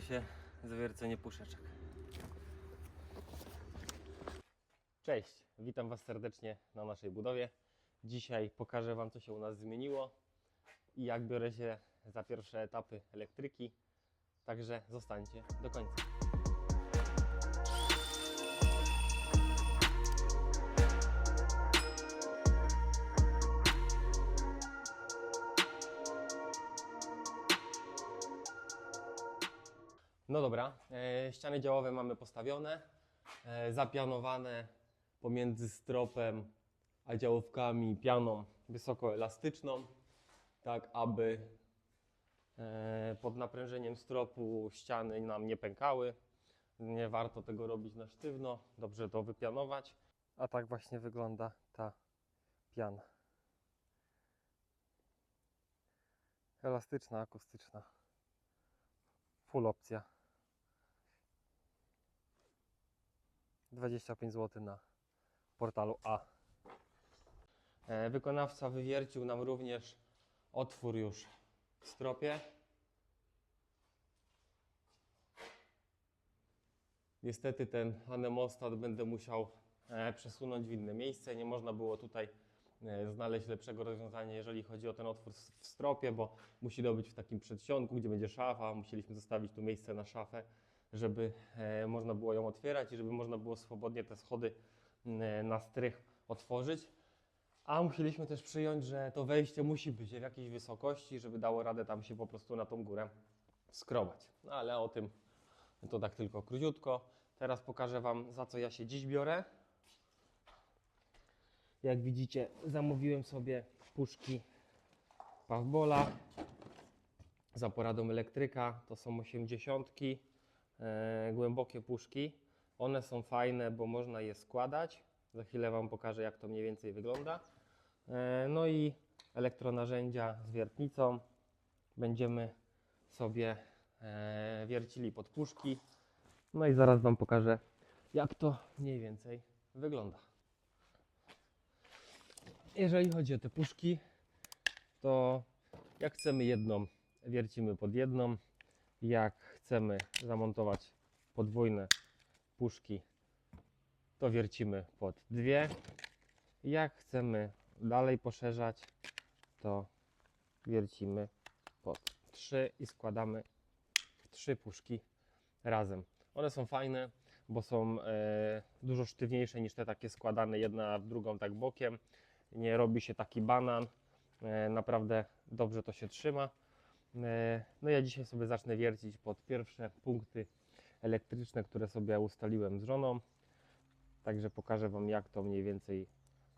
się za wiercenie puszeczek. Cześć, witam Was serdecznie na naszej budowie. Dzisiaj pokażę Wam, co się u nas zmieniło i jak biorę się za pierwsze etapy elektryki. Także zostańcie do końca. No dobra, e, ściany działowe mamy postawione, e, zapianowane pomiędzy stropem a działówkami pianą wysokoelastyczną, tak aby e, pod naprężeniem stropu ściany nam nie pękały. Nie warto tego robić na sztywno, dobrze to wypianować. A tak właśnie wygląda ta piana. Elastyczna, akustyczna. Full opcja. 25 zł na portalu A. E, Wykonawca wywiercił nam również otwór już w stropie. Niestety ten anemostat będę musiał e, przesunąć w inne miejsce. Nie można było tutaj e, znaleźć lepszego rozwiązania, jeżeli chodzi o ten otwór w stropie, bo musi dobyć w takim przedsionku, gdzie będzie szafa. Musieliśmy zostawić tu miejsce na szafę, żeby e, można było ją otwierać i żeby można było swobodnie te schody m, na strych otworzyć. A musieliśmy też przyjąć, że to wejście musi być w jakiejś wysokości, żeby dało radę tam się po prostu na tą górę skrobać. No ale o tym to tak tylko króciutko. Teraz pokażę Wam, za co ja się dziś biorę. Jak widzicie, zamówiłem sobie puszki Pawbola za poradą elektryka. To są 80 e, głębokie puszki. One są fajne, bo można je składać. Za chwilę Wam pokażę, jak to mniej więcej wygląda. E, no i elektronarzędzia z wiertnicą. Będziemy sobie e, wiercili pod puszki. No i zaraz Wam pokażę, jak to mniej więcej wygląda. Jeżeli chodzi o te puszki, to jak chcemy jedną, wiercimy pod jedną. Jak chcemy zamontować podwójne puszki, to wiercimy pod dwie. Jak chcemy dalej poszerzać, to wiercimy pod trzy i składamy trzy puszki razem. One są fajne, bo są e, dużo sztywniejsze niż te takie składane jedna w drugą tak bokiem. Nie robi się taki banan. E, naprawdę dobrze to się trzyma. E, no ja dzisiaj sobie zacznę wiercić pod pierwsze punkty elektryczne, które sobie ustaliłem z żoną. Także pokażę Wam jak to mniej więcej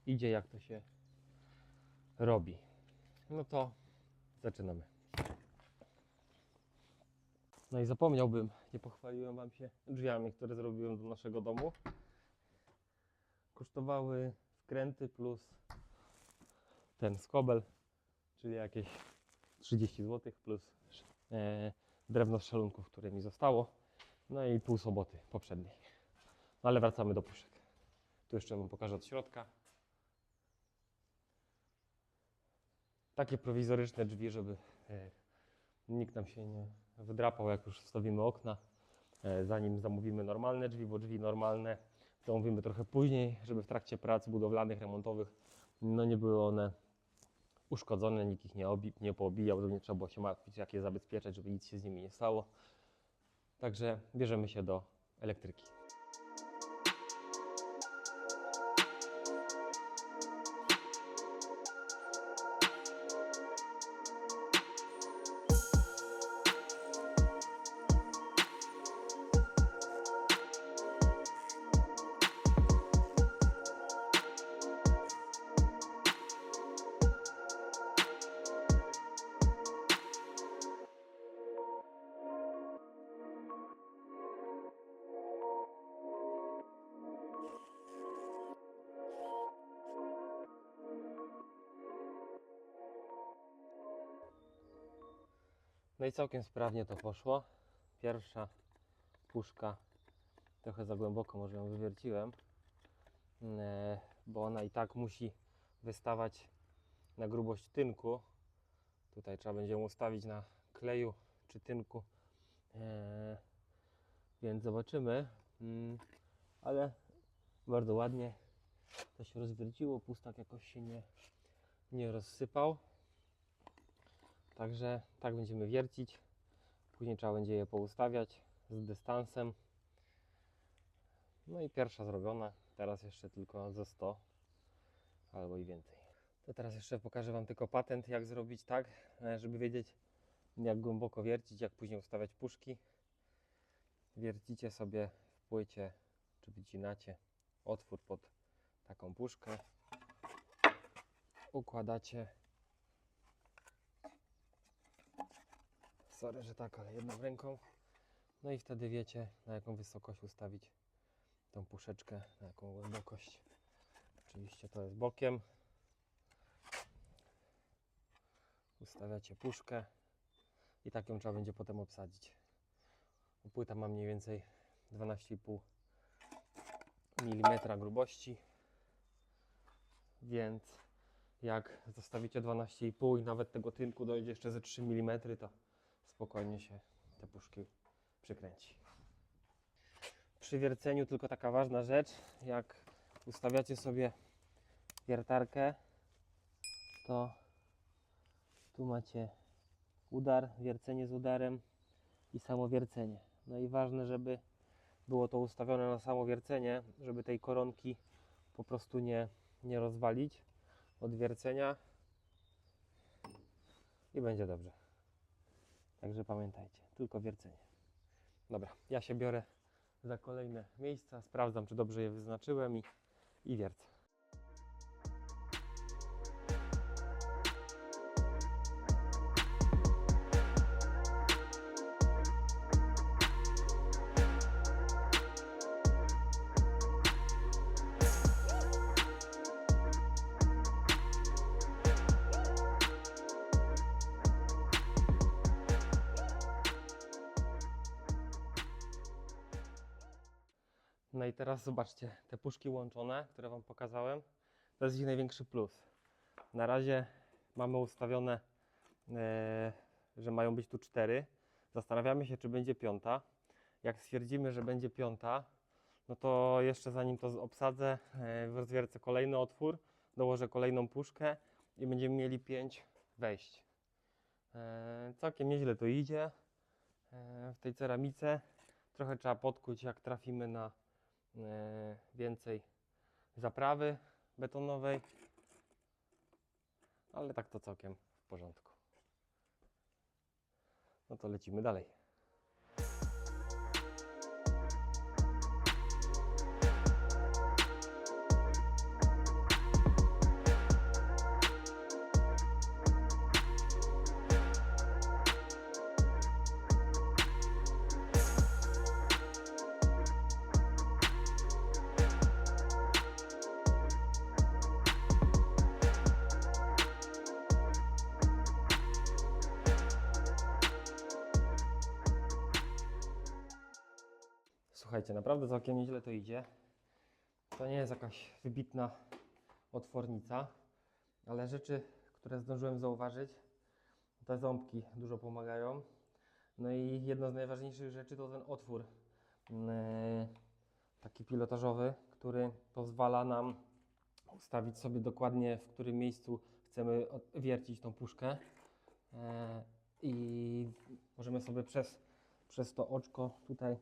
idzie, jak to się robi. No to zaczynamy. No i zapomniałbym, nie pochwaliłem Wam się drzwiami, które zrobiłem do naszego domu. Kosztowały wkręty plus ten skobel, czyli jakieś 30 zł plus e, drewno z szalunków, które mi zostało. No i pół soboty poprzedniej. No ale wracamy do puszek. Tu jeszcze Wam pokażę od środka. Takie prowizoryczne drzwi, żeby e, nikt nam się nie wydrapał, jak już wstawimy okna. E, zanim zamówimy normalne drzwi, bo drzwi normalne zamówimy trochę później, żeby w trakcie prac budowlanych, remontowych no nie były one uszkodzone, nikt ich nie, obi- nie poobijał, żeby nie trzeba było się martwić, jak je zabezpieczać, żeby nic się z nimi nie stało. Także bierzemy się do elektryki. No i całkiem sprawnie to poszło. Pierwsza puszka trochę za głęboko, może ją wywierciłem, e, bo ona i tak musi wystawać na grubość tynku. Tutaj trzeba będzie ją ustawić na kleju czy tynku Eee, więc zobaczymy. Mm, ale bardzo ładnie to się rozwierciło. Pustak jakoś się nie, nie rozsypał. Także tak będziemy wiercić. Później trzeba będzie je poustawiać z dystansem. No i pierwsza zrobiona. Teraz jeszcze tylko ze 100 albo i więcej. To teraz jeszcze pokażę Wam tylko patent, jak zrobić tak, e, żeby wiedzieć, jak głęboko wiercić, jak później ustawiać puszki. Wiercicie sobie w płycie, czy wycinacie otwór pod taką puszkę. Układacie. Sorry, że tak, ale jedną ręką. No i wtedy wiecie, na jaką wysokość ustawić tą puszeczkę, na jaką głębokość. Oczywiście to jest bokiem. Ustawiacie puszkę i tak ją trzeba będzie potem obsadzić. Płyta ma mniej więcej 12,5 mm grubości, więc jak zostawicie 12,5 i nawet tego tynku dojdzie jeszcze ze 3 mm, to spokojnie się te puszki przykręci. Przy wierceniu tylko taka ważna rzecz, jak ustawiacie sobie wiertarkę, to tu macie udar, wiercenie z udarem i samo wiercenie. No i ważne, żeby było to ustawione na samo wiercenie, żeby tej koronki po prostu nie, nie rozwalić od wiercenia i będzie dobrze. Także pamiętajcie, tylko wiercenie. Dobra, ja się biorę za kolejne miejsca, sprawdzam, czy dobrze je wyznaczyłem i, i wiercę. No i teraz zobaczcie, te puszki łączone, które Wam pokazałem, to jest ich największy plus. Na razie mamy ustawione, e, że mają być tu cztery. Zastanawiamy się, czy będzie piąta. Jak stwierdzimy, że będzie piąta, no to jeszcze zanim to obsadzę, e, rozwiercę kolejny otwór, dołożę kolejną puszkę i będziemy mieli pięć wejść. E, całkiem nieźle to idzie w tej ceramice. Trochę trzeba podkuć, jak trafimy na więcej zaprawy betonowej, ale tak to całkiem w porządku. No to lecimy dalej. Słuchajcie, naprawdę całkiem nieźle to idzie. To nie jest jakaś wybitna otwornica, ale rzeczy, które zdążyłem zauważyć, te ząbki dużo pomagają. No i jedna z najważniejszych rzeczy to ten otwór yy, taki pilotażowy, który pozwala nam ustawić sobie dokładnie w którym miejscu chcemy wiercić tą puszkę. E, I możemy sobie przez, przez to oczko tutaj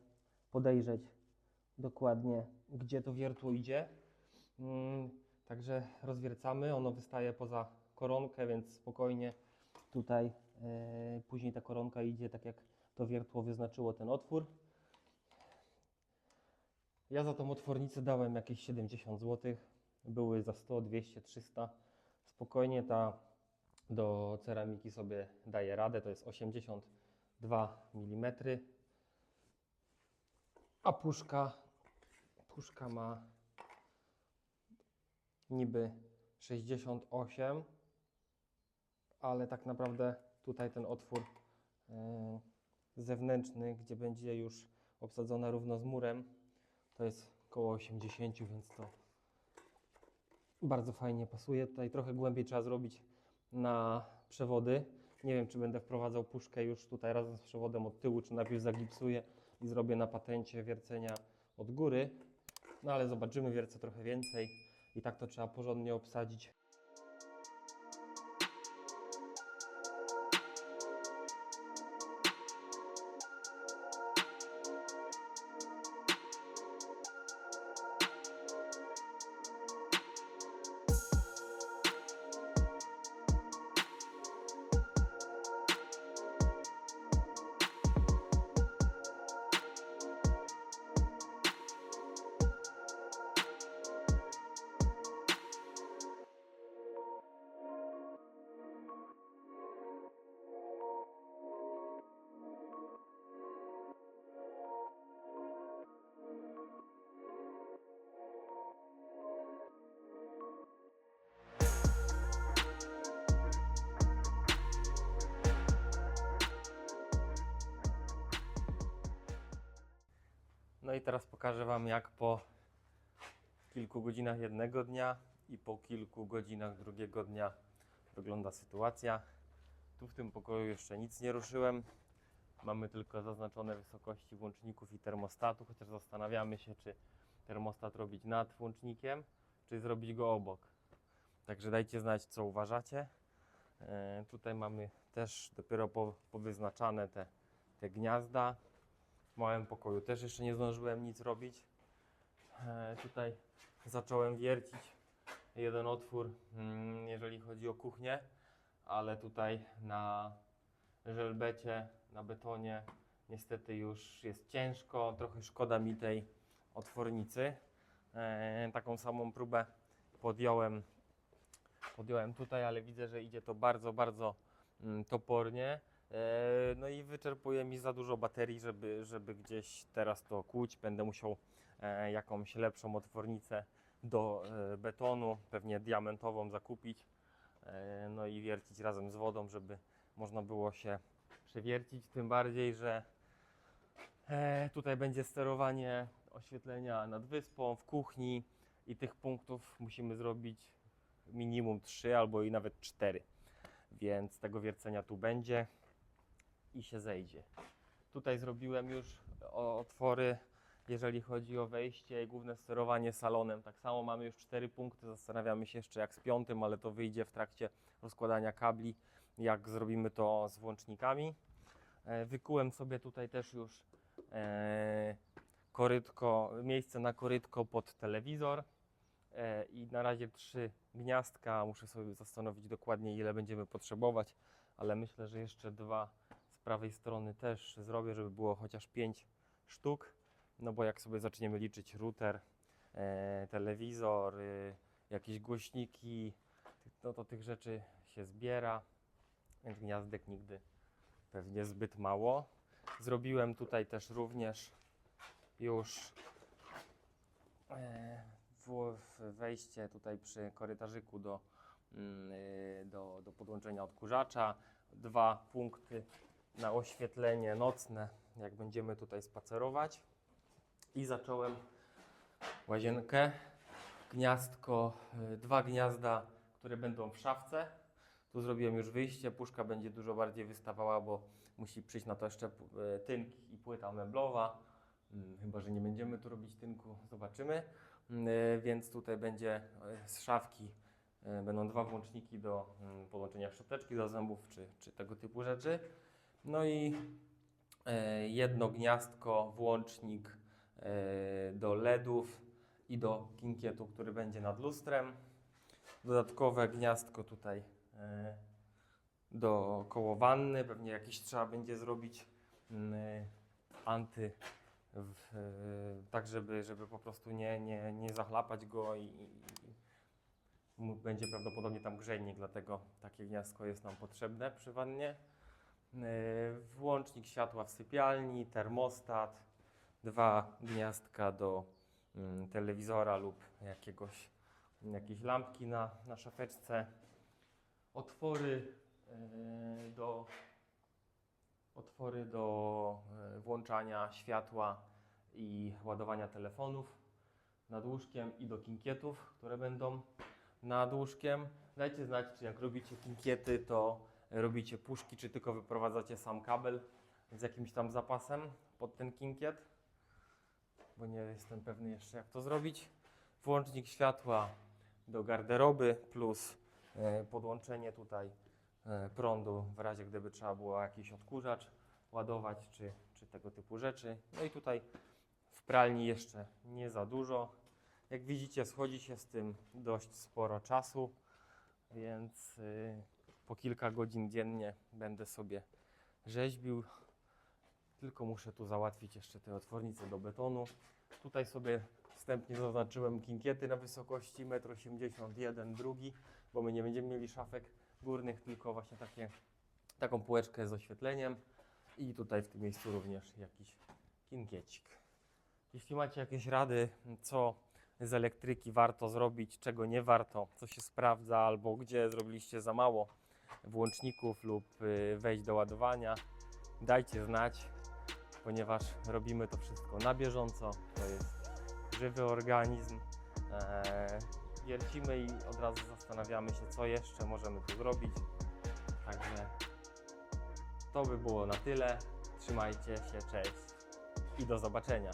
podejrzeć dokładnie, gdzie to wiertło idzie. Mm, Także rozwiercamy, ono wystaje poza koronkę, więc spokojnie tutaj e, później ta koronka idzie tak jak to wiertło wyznaczyło ten otwór. Ja za tą otwornicę dałem jakieś 70 zł. Były za 100, 200, 300. Spokojnie ta do ceramiki sobie daje radę. To jest 82 mm. A puszka, puszka ma niby 68, ale tak naprawdę tutaj ten otwór e, zewnętrzny, gdzie będzie już obsadzona równo z murem, to jest około 80, więc to bardzo fajnie pasuje. Tutaj trochę głębiej trzeba zrobić na przewody. Nie wiem, czy będę wprowadzał puszkę już tutaj razem z przewodem od tyłu, czy najpierw zagipsuję i zrobię na patencie wiercenia od góry. No ale zobaczymy, wiercę trochę więcej i tak to trzeba porządnie obsadzić. Pokażę Wam, jak po kilku godzinach jednego dnia i po kilku godzinach drugiego dnia wygląda sytuacja. Tu w tym pokoju jeszcze nic nie ruszyłem. Mamy tylko zaznaczone wysokości włączników i termostatu, chociaż zastanawiamy się, czy termostat robić nad włącznikiem, czy zrobić go obok. Także dajcie znać, co uważacie. E, tutaj mamy też dopiero po, powyznaczane te, te gniazda. W małym pokoju też jeszcze nie zdążyłem nic robić. E, tutaj zacząłem wiercić jeden otwór, mm, jeżeli chodzi o kuchnię, ale tutaj na żelbecie, na betonie niestety już jest ciężko. Trochę szkoda mi tej otwornicy. E, taką samą próbę podjąłem, podjąłem tutaj, ale widzę, że idzie to bardzo, bardzo mm, topornie. E, No i wyczerpuje mi za dużo baterii, żeby, żeby gdzieś teraz to kłuć. Będę musiał e, jakąś lepszą otwornicę do e, betonu, pewnie diamentową zakupić. No i wiercić razem z wodą, żeby można było się przewiercić. Tym bardziej, że tutaj będzie sterowanie oświetlenia nad wyspą, w kuchni i tych punktów musimy zrobić minimum 3 albo i nawet 4. Więc tego wiercenia tu będzie i się zejdzie. Tutaj zrobiłem już otwory, jeżeli chodzi o wejście i główne sterowanie salonem. Tak samo mamy już cztery punkty. Zastanawiamy się jeszcze jak z piątym, ale to wyjdzie w trakcie rozkładania kabli, jak zrobimy to z włącznikami. E, Wykułem sobie tutaj też już e, korytko, miejsce na korytko pod telewizor. E, I na razie trzy gniazdka. Muszę sobie zastanowić dokładnie, ile będziemy potrzebować, ale myślę, że jeszcze dwa prawej strony też zrobię, żeby było chociaż 5 sztuk. No bo jak sobie zaczniemy liczyć router, e, telewizor, y, jakieś głośniki, no to tych rzeczy się zbiera, więc gniazdek nigdy pewnie zbyt mało. Zrobiłem tutaj też również już e, wejście tutaj przy korytarzyku do, mm, y, do, do podłączenia odkurzacza. Dwa punkty na oświetlenie nocne, jak będziemy tutaj spacerować. I zacząłem łazienkę. Gniazdko, y, dwa gniazda, które będą w szafce. Tu zrobiłem już wyjście. Puszka będzie dużo bardziej wystawała, bo musi przyjść na to jeszcze y, tynk i płyta meblowa. Mm, Chyba, że nie będziemy tu robić tynku, zobaczymy. Mm, Więc tutaj będzie y, z szafki y, będą dwa włączniki do mm, podłączenia szczoteczki do zębów czy, czy tego typu rzeczy. No i e, jedno gniazdko, włącznik e, do LEDów i do kinkietu, który będzie nad lustrem. Dodatkowe gniazdko tutaj e, do koło wanny. Pewnie jakiś trzeba będzie zrobić mm, anty, tak żeby, żeby po prostu nie, nie, nie zachlapać go i, i będzie prawdopodobnie tam grzejnik, dlatego takie gniazdko jest nam potrzebne przy wannie. Yy, Włącznik światła w sypialni, termostat, dwa gniazdka do mm, telewizora lub jakiegoś, jakiejś lampki na, na szafeczce, otwory yy, do otwory do yy, włączania światła i ładowania telefonów nad łóżkiem i do kinkietów, które będą nad łóżkiem. Dajcie znać, czy jak robicie kinkiety, to robicie puszki, czy tylko wyprowadzacie sam kabel z jakimś tam zapasem pod ten kinkiet, bo nie jestem pewny jeszcze jak to zrobić. Włącznik światła do garderoby plus e, podłączenie tutaj e, prądu w razie gdyby trzeba było jakiś odkurzacz ładować czy, czy tego typu rzeczy. No i tutaj w pralni jeszcze nie za dużo. Jak widzicie schodzi się z tym dość sporo czasu, więc y, po kilka godzin dziennie będę sobie rzeźbił. Tylko muszę tu załatwić jeszcze te otwornice do betonu. Tutaj sobie wstępnie zaznaczyłem kinkiety na wysokości 1,81 m, drugi, bo my nie będziemy mieli szafek górnych, tylko właśnie takie, taką półeczkę z oświetleniem. I tutaj w tym miejscu również jakiś kinkiecik. Jeśli macie jakieś rady, co z elektryki warto zrobić, czego nie warto, co się sprawdza, albo gdzie zrobiliście za mało włączników lub y, wejść do ładowania, dajcie znać, ponieważ robimy to wszystko na bieżąco. To jest żywy organizm. Eee, wiercimy i od razu zastanawiamy się, co jeszcze możemy tu zrobić. Także to by było na tyle. Trzymajcie się, cześć i do zobaczenia.